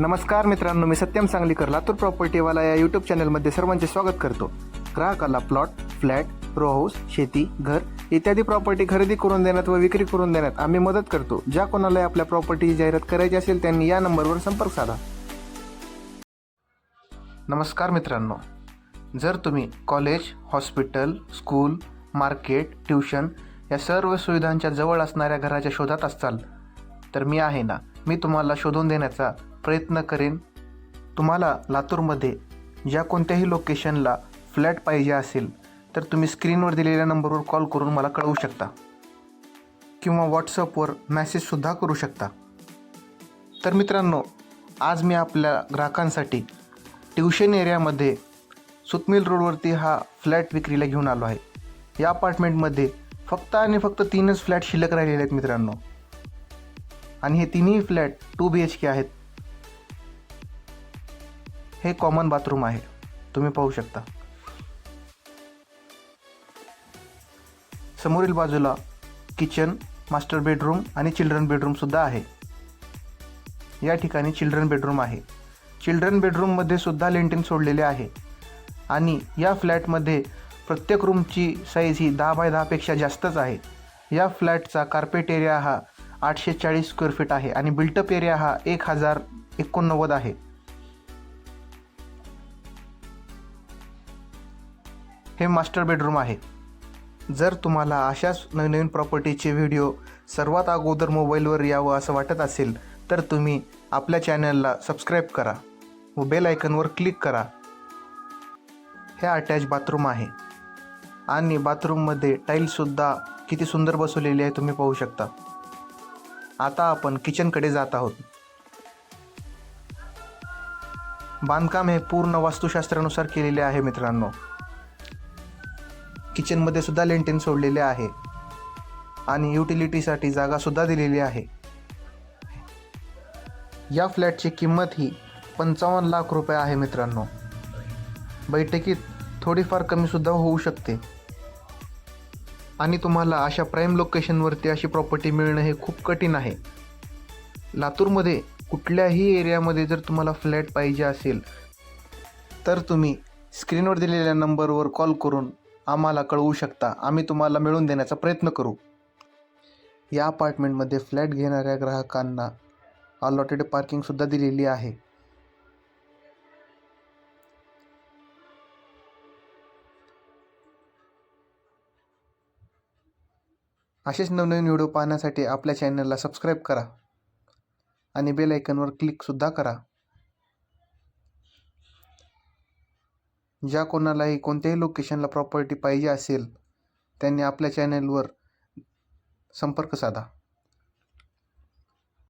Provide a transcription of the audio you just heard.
नमस्कार मित्रांनो मी सत्यम सांगलीकर लातूर प्रॉपर्टीवाला या यूट्यूब चॅनलमध्ये सर्वांचे स्वागत करतो. ग्राहकाला प्लॉट फ्लॅट रो हाऊस शेती घर इत्यादी प्रॉपर्टी खरेदी करून देण्यात व विक्री करून देण्यात आम्ही मदत करतो. ज्या कोणाला आपल्या प्रॉपर्टीची जाहिरात करायची असेल त्यांनी या नंबरवर संपर्क साधा. नमस्कार मित्रांनो जर तुम्ही college hospital school market tuition या सर्व सुविधांच्या जवळ असणाऱ्या घराच्या शोधात असाल तर मी आहे ना मी तुम्हाला शोधून देण्याचा प्रयत्न करेन. तुम्हाला लातूरमध्ये ज्या कोणत्याही लोकेशनला फ्लॅट पाहिजे असेल तर तुम्ही स्क्रीनवर दिलेल्या नंबरवर कॉल करून मला कळवू शकता. किंवा व्हॉट्सअपवर मेसेजसुद्धा करू शकता. तर मित्रांनो आज मी आपल्या ग्राहकांसाठी ट्युशन एरियामध्ये सुतमिल रोडवरती हा फ्लॅट विक्रीला घेऊन आलो आहे. या अपार्टमेंटमध्ये फक्त आणि फक्त तीनच फ्लॅट शिल्लक राहिलेले आहेत मित्रांनो. आणि हे तिन्ही flat two B H K आहेत. हे कॉमन बाथरूम आहे. तुम्ही पाहू शकता. समोरील बाजूला किचन मास्टर बेडरूम आणि चिल्ड्रन बेडरूमसुद्धा आहे. या ठिकाणी चिल्ड्रन बेडरूम आहे. चिल्ड्रन बेडरूममध्ये सुद्धा लेंटिन सोडलेले आहे. आणि या फ्लॅटमध्ये प्रत्येक रूमची साईज ही दहा बाय दहापेक्षा जास्तच आहे. या फ्लॅटचा कार्पेट एरिया हा आठशे चाळीस स्क्वेअर फीट आहे आणि बिल्टअप एरिया हा एक हजार एकोणनव्वद आहे. हे मास्टर बेडरूम आहे. जर तुम्हाला अशाच नवनवीन प्रॉपर्टीचे व्हिडिओ सर्वात अगोदर मोबाईलवर यावं असं वाटत असेल तर तुम्ही आपल्या चॅनलला सबस्क्राईब करा व बेल आयकनवर क्लिक करा. हे अटॅच बाथरूम आहे. आणि बाथरूममध्ये टाईल्ससुद्धा किती सुंदर बसवलेली आहे तुम्ही पाहू शकता. आता आपण किचनकडे जात आहोत. बांधकाम हे पूर्ण वास्तुशास्त्रानुसार केलेले आहे मित्रांनो. किचनमध्ये सुद्धा लेंटेन सोडलेले आहे. आणि युटिलिटीसाठी जागासुद्धा दिलेली आहे. या फ्लॅटची किंमत ही पंचावन्न लाख रुपये आहे मित्रांनो. बैठकीत थोडीफार कमीसुद्धा होऊ शकते. आणि तुम्हाला अशा प्राईम लोकेशनवरती अशी प्रॉपर्टी मिळणं हे खूप कठीण आहे. लातूरमध्ये कुठल्याही एरियामध्ये जर तुम्हाला फ्लॅट पाहिजे असेल तर तुम्ही स्क्रीनवर दिलेल्या नंबरवर कॉल करून आम्हाला कळवू शकता. आम्ही तुम्हाला मिळवून देण्याचा प्रयत्न करू. या अपार्टमेंटमध्ये फ्लॅट घेणाऱ्या ग्राहकांना अलॉटेड पार्किंगसुद्धा दिलेली आहे. असेच नवनवीन व्हिडिओ पाहण्यासाठी आपल्या चॅनलला सबस्क्राईब करा. आणि बेल आयकनवर क्लिकसुद्धा करा. ज्या कोणालाही कोणत्याही लोकेशनला प्रॉपर्टी पाहिजे असेल त्यांनी आपल्या चॅनलवर संपर्क साधा.